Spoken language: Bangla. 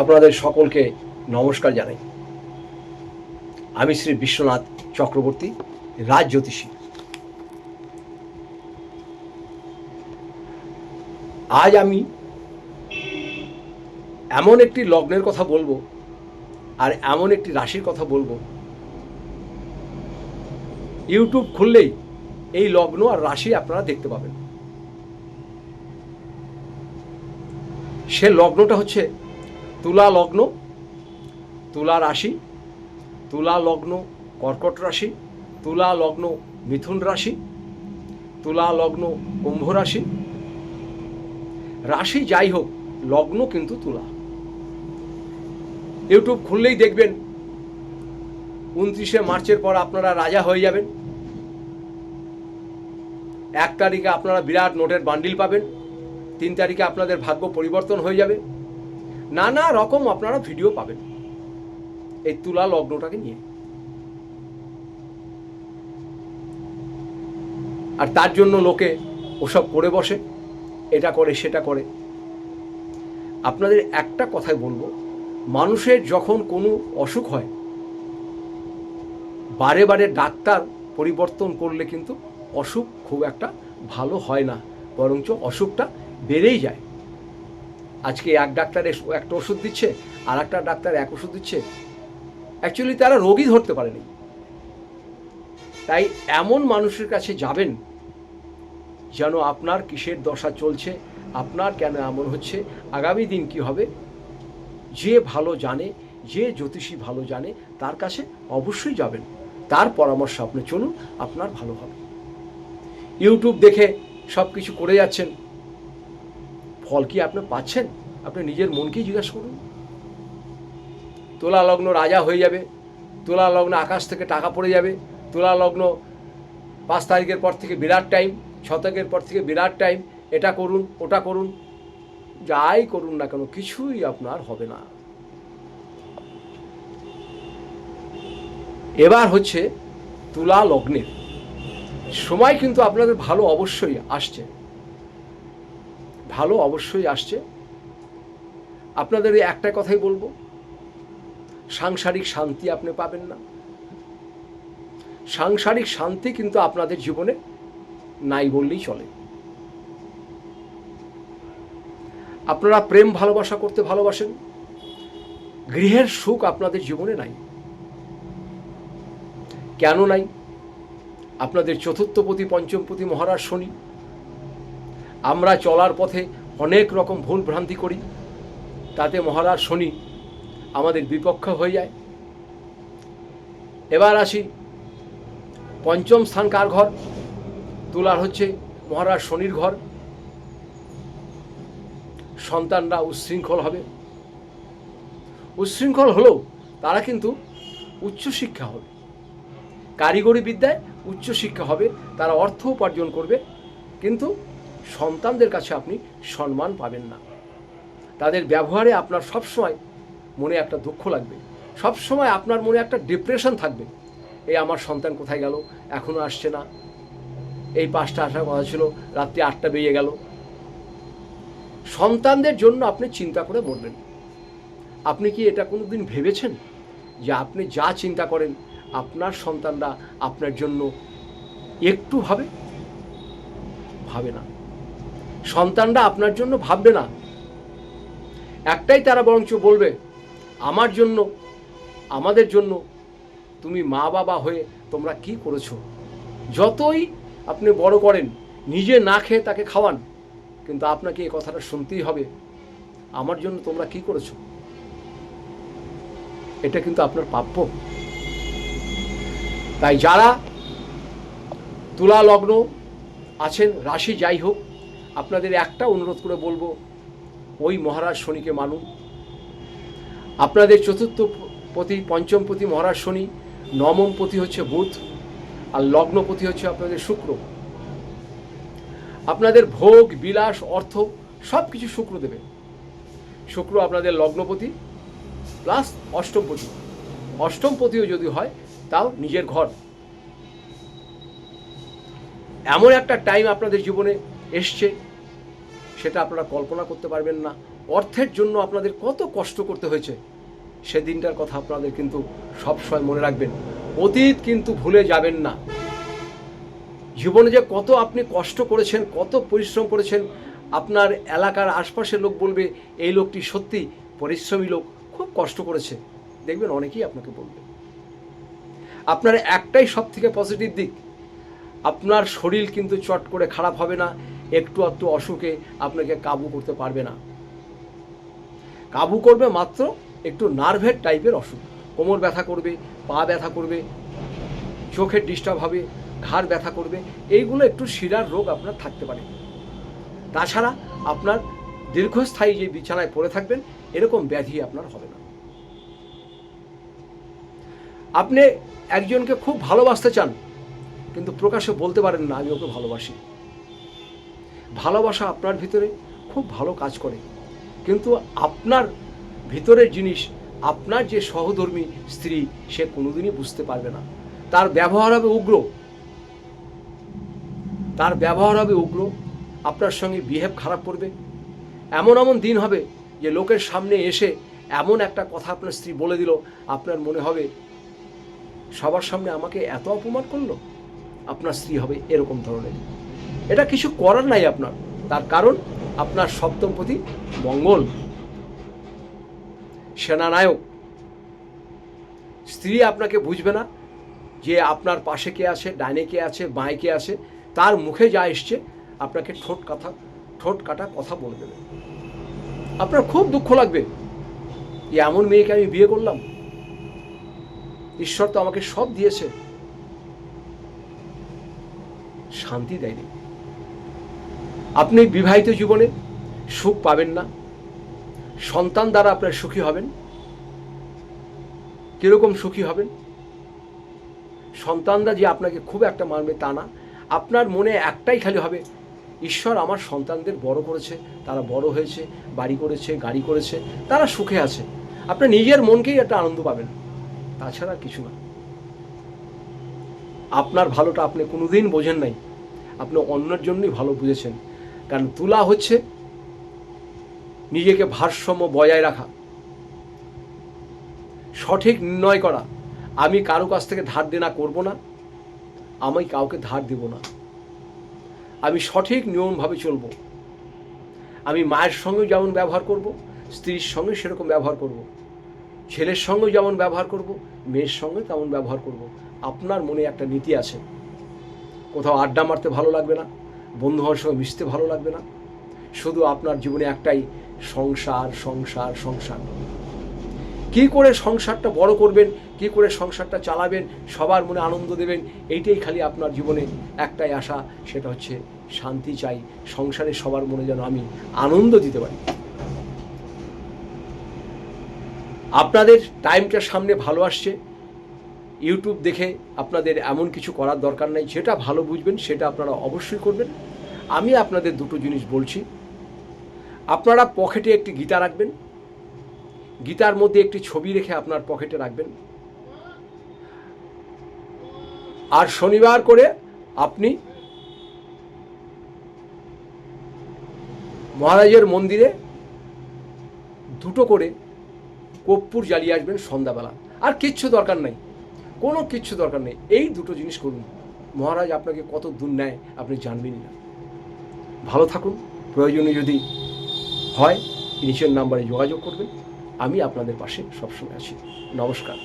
আপনাদের সকলকে নমস্কার জানাই। আমি শ্রী বিশ্বনাথ চক্রবর্তী, রাজ জ্যোতিষী। আজ আমি এমন একটি লগ্নের কথা বলব আর এমন একটি রাশির কথা বলব। ইউটিউব খুললেই এই লগ্ন আর রাশি আপনারা দেখতে পাবেন। সে লগ্নটা হচ্ছে তুলা লগ্ন, তুলা রাশি, তুলা লগ্ন কর্কট রাশি, তুলা লগ্ন মিথুন রাশি, তুলা লগ্ন কুম্ভ রাশি। রাশি যাই হোক, লগ্ন কিন্তু তুলা। ইউটিউব খুললেই দেখবেন, উনত্রিশে মার্চের পর আপনারা রাজা হয়ে যাবেন। এক তারিখে আপনারা বিরাট নোটের বান্ডিল পাবেন, তিন তারিখে আপনাদের ভাগ্য পরিবর্তন হয়ে যাবে। নানা রকম আপনারা ভিডিও পাবেন। এই তুলা লগ্নটাকে নিয়ে। আর তার জন্য লোকে ওসব করে বসে, এটা করে, সেটা করে। আপনাদের একটা কথাই বলব, মানুষের যখন কোনো অসুখ হয়, বারে বারে ডাক্তার পরিবর্তন করলে কিন্তু অসুখ খুব একটা ভালো হয় না, বরঞ্চ অসুখটা বেড়েই যায়। আজকে এক ডাক্তার একটা ওষুধ দিচ্ছে আর একটা ডাক্তার এক ওষুধ দিচ্ছে। অ্যাকচুয়ালি তারা রোগই ধরতে পারেনি। তাই এমন মানুষের কাছে যাবেন যেন আপনার কিসের দশা চলছে, আপনার কেন এমন হচ্ছে, আগামী দিন কি হবে, যে ভালো জানে, যে জ্যোতিষী ভালো জানে, তার কাছে অবশ্যই যাবেন। তার পরামর্শ আপনি চলুন, আপনার ভালো হবে। ইউটিউব দেখে সব কিছু করে যাচ্ছেন। ফল কি আপনি পাচ্ছেন? আপনি নিজের মনকেই জিজ্ঞাসা করুন। তুলা লগ্ন রাজা হয়ে যাবে। তোলা লগ্ন আকাশ থেকে টাকা পড়ে যাবে। তুলা লগ্ন পাঁচ তারিখের পর থেকে বিরাট টাইম ছ তারিখের পর থেকে বিরাট টাইম এটা করুন, ওটা করুন। যাই করুন না কেন, কিছুই আপনার হবে না। এবার হচ্ছে তুলা লগ্নের সময় কিন্তু আপনাদের ভালো অবশ্যই আসছে। ভালো অবশ্যই আসছে। আপনাদের এই একটা কথাই বলব, সাংসারিক শান্তি আপনি পাবেন না। সাংসারিক শান্তি কিন্তু আপনাদের জীবনে নাই বললেই চলে। আপনারা প্রেম ভালোবাসা করতে ভালোবাসেন, গৃহের সুখ আপনাদের জীবনে নাই। কেন নাই? আপনাদের চতুর্থপতি, পঞ্চমপতি মহারাজ শনি আমরা চলার পথে অনেক রকম ভুল ভ্রান্তি করি, তাতে মহারাজ শনি আমাদের বিপক্ষ হয়ে যায়। এবার আসি পঞ্চম স্থান কার ঘর? তুলার হচ্ছে মহারাজ শনির ঘর। সন্তানরা উচ্ছৃঙ্খল হবে। উচ্ছৃঙ্খল হলেও তারা কিন্তু উচ্চশিক্ষা হবে। কারিগরি বিদ্যায় উচ্চশিক্ষা হবে, তারা অর্থ উপার্জন করবে, কিন্তু সন্তানদের কাছে আপনি সম্মান পাবেন না। তাদের ব্যবহারে আপনার সবসময় মনে একটা দুঃখ লাগবে। সবসময় আপনার মনে একটা ডিপ্রেশন থাকবে। এই আমার সন্তান কোথায় গেল? এখনও আসছে না। এই পাঁচটা আসার কথা ছিল, রাত্রি আটটা বেজে গেল। সন্তানদের জন্য আপনি চিন্তা করে মরবেন আপনি কি এটা কোনো দিন ভেবেছেন? যে আপনি যা চিন্তা করেন, আপনার সন্তানরা আপনার জন্য একটু ভাবে? ভাবে না। সন্তানরা আপনার জন্য ভাববে না। একটাই তারা বরঞ্চ বলবে, আমার জন্য, আমাদের জন্য তুমি মা বাবা হয়ে তোমরা কি করেছ? যতই আপনি বড় করেন, নিজে না খেয়ে তাকে খাওয়ান, কিন্তু আপনাকে এই কথাটা শুনতেই হবে, আমার জন্য তোমরা কি করেছ? এটা কিন্তু আপনার প্রাপ্য। তাই যারা তুলা লগ্ন আছেন, রাশি যাই হোক আপনাদের একটা অনুরোধ করে বলব, ওই মহারাজ শনিকে মানুন। আপনাদের চতুর্থ পতি পঞ্চমপতি মহারাজ শনি, নবম নবমপতি হচ্ছে বুধ, আর লগ্নপতি হচ্ছে আপনাদের শুক্র। আপনাদের ভোগ, বিলাস, অর্থ সব কিছু শুক্র দেবে। শুক্র আপনাদের লগ্নপতি প্লাস অষ্টমপতি অষ্টমপতিও যদি হয়, তাও নিজের ঘর। এমন একটা টাইম আপনাদের জীবনে এসছে, সেটা আপনারা কল্পনা করতে পারবেন না। অর্থের জন্য আপনাদের কত কষ্ট করতে হয়েছে, সেদিনটার কথা আপনাদের কিন্তু সবসময় মনে রাখবেন। অতীত কিন্তু ভুলে যাবেন না। জীবনে যে কত আপনি কষ্ট করেছেন, কত পরিশ্রম করেছেন, আপনার এলাকার আশপাশের লোক বলবে, এই লোকটি সত্যি পরিশ্রমী লোক, খুব কষ্ট করেছে। দেখবেন অনেকেই আপনাকে বলবে। আপনার একটাই সব থেকে পজিটিভ দিক, আপনার শরীর কিন্তু চট করে খারাপ হবে না একটু একটু অসুখে আপনাকে কাবু করতে পারবে না। কাবু করবে মাত্র একটু নার্ভের টাইপের অসুখ। কোমর ব্যথা করবে, পা ব্যথা করবে, চোখের ডিস্টার্ব হবে, ঘাড় ব্যথা করবে, এইগুলো একটু শিরার রোগ আপনার থাকতে পারে। তাছাড়া আপনার দীর্ঘস্থায়ী যে বিছানায় পড়ে থাকবেন, এরকম ব্যাধি আপনার হবে না। আপনি একজনকে খুব ভালোবাসতে চান, কিন্তু প্রকাশে বলতে পারেন না, আমি ওকে ভালোবাসি। ভালোবাসা আপনার ভিতরে খুব ভালো কাজ করে। কিন্তু আপনার ভিতরের জিনিস, আপনার যে সহধর্মী স্ত্রী, সে কোনোদিনই বুঝতে পারবে না। তার ব্যবহার হবে উগ্র। তার ব্যবহার হবে উগ্র। আপনার সঙ্গে বিহেভ খারাপ করবে। এমন এমন দিন হবে যে লোকের সামনে এসে এমন একটা কথা আপনার স্ত্রী বলে দিল, আপনার মনে হবে সবার সামনে আমাকে এত অপমান করল। আপনার স্ত্রী হবে এরকম ধরনের। এটা কিছু করার নাই আপনার। তার কারণ আপনার সপ্তমপতি মঙ্গল। সেনানায়ক। স্ত্রী আপনাকে বুঝবে না যে আপনার পাশে কে আছে ডাইনে কে আছে, বাঁয়ে কে আছে। তার মুখে যা এসছে, আপনাকে ঠোঁট কথা, ঠোঁট কাটা কথা বলে দেবে আপনার খুব দুঃখ লাগবে যে এমন মেয়েকে আমি বিয়ে করলাম। ঈশ্বর তো আমাকে সব দিয়েছে। শান্তি দেয়নি। আপনি বিবাহিত জীবনে সুখ পাবেন না। সন্তান দ্বারা আপনার সুখী হবেন। কীরকম সুখী হবেন? সন্তানরা যে আপনাকে খুব একটা মানবে তা না। আপনার মনে একটাই খালি হবে, ঈশ্বর আমার সন্তানদের বড় করেছে। তারা বড় হয়েছে, বাড়ি করেছে, গাড়ি করেছে, তারা সুখে আছে। আপনার নিজের মনকেই একটা আনন্দ পাবেন। তাছাড়া কিছু না। আপনার ভালোটা আপনি কোনোদিন বোঝেন নাই। আপনি অন্যের জন্যই ভালো বুঝেছেন। কারণ তুলা হচ্ছে নিজেকে ভারসাম্য বজায় রাখা। সঠিক নির্ণয় করা। আমি কারও কাছ থেকে ধার দেনা করব না। আমি কাউকে ধার দেব না। আমি সঠিক নিয়মভাবে চলব। আমি মায়ের সঙ্গে যেমন ব্যবহার করব, স্ত্রীর সঙ্গে সেরকম ব্যবহার করব। ছেলের সঙ্গে যেমন ব্যবহার করব, মেয়ের সঙ্গে তেমন ব্যবহার করব। আপনার মনে একটা নীতি আছে। কোথাও আড্ডা মারতে ভালো লাগবে না। বন্ধু হওয়ার সঙ্গে মিশতে ভালো লাগবে না। শুধু আপনার জীবনে একটাই সংসার সংসার সংসার। কি করে সংসারটা বড় করবেন, কি করে সংসারটা চালাবেন, সবার মনে আনন্দ দেবেন, এইটাই খালি আপনার জীবনে একটাই আশা, সেটা হচ্ছে শান্তি চাই, সংসারে সবার মনে যেন আমি আনন্দ দিতে পারি। আপনাদের টাইমটা সামনে ভালো আসছে। ইউটিউব দেখে আপনাদের এমন কিছু করার দরকার নেই, যেটা ভালো বুঝবেন, সেটা আপনারা অবশ্যই করবেন। আমি আপনাদের দুটো জিনিস বলছি। আপনারা পকেটে একটি গীতা রাখবেন। গীতার মধ্যে একটি ছবি রেখে আপনার পকেটে রাখবেন। আর শনিবার করে আপনি মহারাজের মন্দিরে দুটো করে কর্পূর জ্বালিয়ে আসবেন সন্ধ্যাবেলা। আর কিচ্ছু দরকার নেই। কোনো কিচ্ছু দরকার নেই। এই দুটো জিনিস করুন। মহারাজ আপনাকে কত দূর নেয় আপনি জানবেনই না। ভালো থাকুন। প্রয়োজনে যদি হয় নিচের নাম্বারে যোগাযোগ করবেন। আমি আপনাদের পাশে সবসময় আছি। নমস্কার।